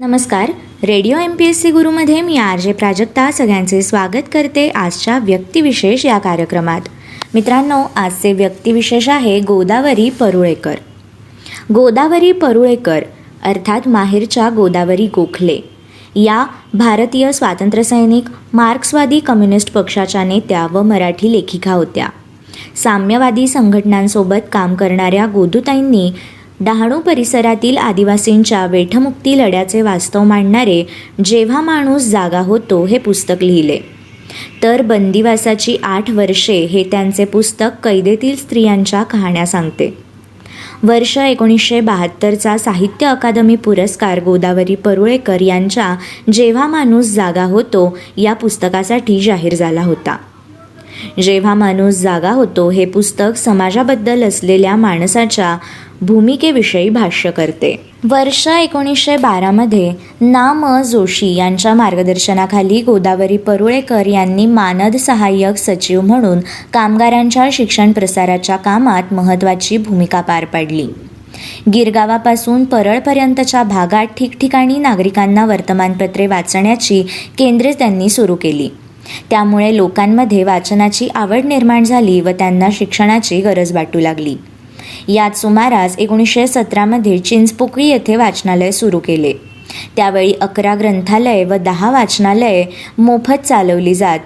नमस्कार. Radio M P S C गुरुमध्ये मी R J Prajakta सगळ्यांचे स्वागत करते आजच्या व्यक्तिविशेष या कार्यक्रमात. मित्रांनो आजचे व्यक्तिविशेष आहे गोदावरी परुळेकर. गोदावरी परुळेकर अर्थात माहेरच्या गोदावरी गोखले या भारतीय स्वातंत्र्यसैनिक मार्क्सवादी कम्युनिस्ट पक्षाच्या नेत्या व मराठी लेखिका होत्या. साम्यवादी संघटनांसोबत काम करणाऱ्या गोदूताईंनी डहाणू परिसरातील आदिवासींच्या वेठमुक्ती लढ्याचे वास्तव मांडणारे जेव्हा माणूस जागा होतो हे पुस्तक लिहिले. तर बंदिवासाची आठ वर्षे हे त्यांचे पुस्तक कैदेतील स्त्रियांच्या कहाण्या सांगते. वर्ष एकोणीसशे बहात्तरचा साहित्य अकादमी पुरस्कार गोदावरी परुळेकर यांच्या जेव्हा माणूस जागा होतो या पुस्तकासाठी जाहीर झाला होता. जेव्हा माणूस जागा होतो हे पुस्तक समाजाबद्दल असलेल्या माणसाच्या भूमिकेविषयी भाष्य करते. वर्ष एकोणीसशे बारामध्ये ना म जोशी यांच्या मार्गदर्शनाखाली गोदावरी परुळेकर यांनी मानद सहाय्यक सचिव म्हणून कामगारांच्या शिक्षण प्रसाराच्या कामात महत्त्वाची भूमिका पार पाडली. गिरगावापासून परळपर्यंतच्या भागात ठिकठिकाणी नागरिकांना वर्तमानपत्रे वाचण्याची केंद्रे त्यांनी सुरू केली. त्यामुळे लोकांमध्ये वाचनाची आवड निर्माण झाली व त्यांना शिक्षणाची गरज वाटू लागली. याच सुमारास एकोणीसशे सतरामध्ये चिंचपोकळी येथे वाचनालय सुरू केले. त्यावेळी अकरा ग्रंथालय व दहा वाचनालये मोफत चालवली जात.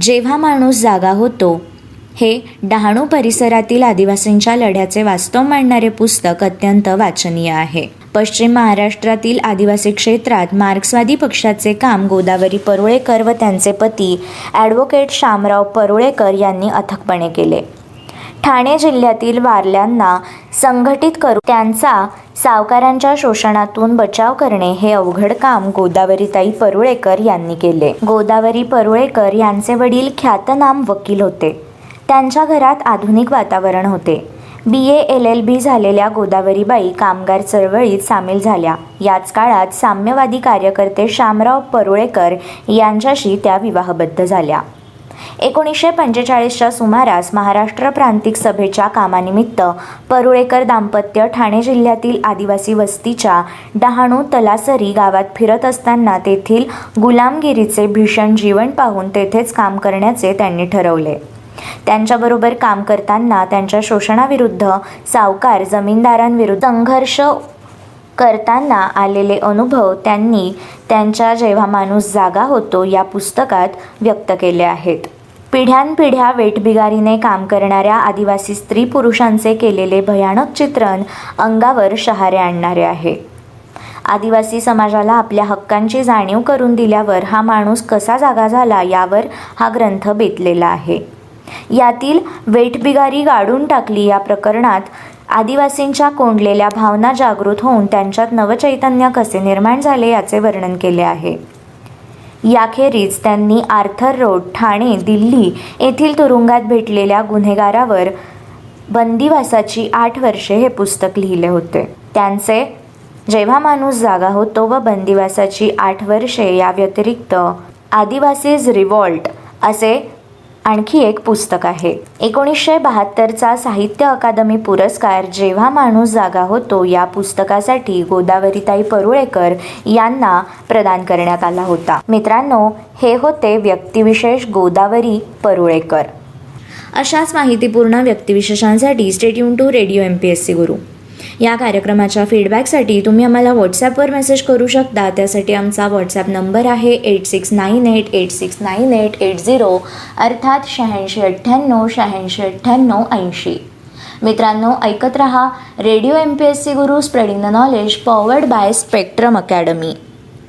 जेव्हा माणूस जागा होतो हे डहाणू परिसरातील आदिवासींच्या लढ्याचे वास्तव मांडणारे पुस्तक अत्यंत वाचनीय आहे. पश्चिम महाराष्ट्रातील आदिवासी क्षेत्रात मार्क्सवादी पक्षाचे काम गोदावरी परुळेकर व त्यांचे पती ॲडव्होकेट शामराव परुळेकर यांनी अथकपणे केले. ठाणे जिल्ह्यातील वारल्यांना संघटित करून त्यांचा सावकारांच्या शोषणातून बचाव करणे हे अवघड काम गोदावरीताई परुळेकर यांनी केले. गोदावरी परुळेकर यांचे वडील ख्यातनाम वकील होते. त्यांच्या घरात आधुनिक वातावरण होते. बी ए एल एल बी झालेल्या गोदावरीबाई कामगार चळवळीत सामील झाल्या. याच काळात साम्यवादी कार्यकर्ते शामराव परुळेकर यांच्याशी त्या विवाहबद्ध झाल्या. एकोणीसशे पंचेचाळीसच्या सुमारास महाराष्ट्र प्रांतिक सभेच्या कामानिमित्त परुळेकर दाम्पत्य ठाणे जिल्ह्यातील आदिवासी वस्तीच्या डहाणू तलासरी गावात फिरत असताना तेथील गुलामगिरीचे भीषण जीवन पाहून तेथेच काम करण्याचे त्यांनी ठरवले. त्यांच्याबरोबर काम करताना त्यांच्या शोषणाविरुद्ध सावकार जमीनदारांविरुद्ध संघर्ष करताना आलेले अनुभव त्यांनी त्यांच्या जेव्हा माणूस जागा होतो या पुस्तकात व्यक्त केले आहेत. पिढ्यानपिढ्या वेठबिगारीने काम करणाऱ्या आदिवासी स्त्री पुरुषांचे केलेले भयानक चित्रण अंगावर शहारे आणणारे आहे. आदिवासी समाजाला आपल्या हक्कांची जाणीव करून दिल्यावर हा माणूस कसा जागा झाला यावर हा ग्रंथ बेतलेला आहे. यातील वेठबिगारी गाडून टाकली या प्रकरणात आदिवासींच्या कोंडलेल्या भावना जागृत होऊन त्यांच्यात नवचैतन्य कसे निर्माण झाले याचे वर्णन केले आहे. याखेरीज त्यांनी आर्थर रोड ठाणे दिल्ली येथील तुरुंगात भेटलेल्या गुन्हेगारावर बंदिवासाची आठ वर्षे हे पुस्तक लिहिले होते. त्यांचे जेव्हा माणूस जागा होतो व बंदिवासाची आठ वर्षे या व्यतिरिक्त आदिवासीज रिवॉल्ट असे आणखी एक पुस्तक आहे. एकोणीसशे बहात्तरचा साहित्य अकादमी पुरस्कार जेव्हा माणूस जागा होतो या पुस्तकासाठी गोदावरीताई परुळेकर यांना प्रदान करण्यात आला होता. मित्रांनो हे होते व्यक्तिविशेष गोदावरी परुळेकर. अशाच माहितीपूर्ण व्यक्तिविशेषांसाठी stay tuned to radio M P S C Guru या कार्यक्रमाच्या फीडबॅकसाठी तुम्ही आम्हाला व्हॉट्सॲपवर मेसेज करू शकता. त्यासाठी आमचा व्हॉट्सॲप नंबर आहे eight six nine eight eight six nine eight eight zero अर्थात शहाऐंशी अठ्ठ्याण्णव शहाऐंशी अठ्ठ्याण्णव ऐंशी. मित्रांनो ऐकत रहा. Radio M P S C Guru spreading the knowledge powered by spectrum academy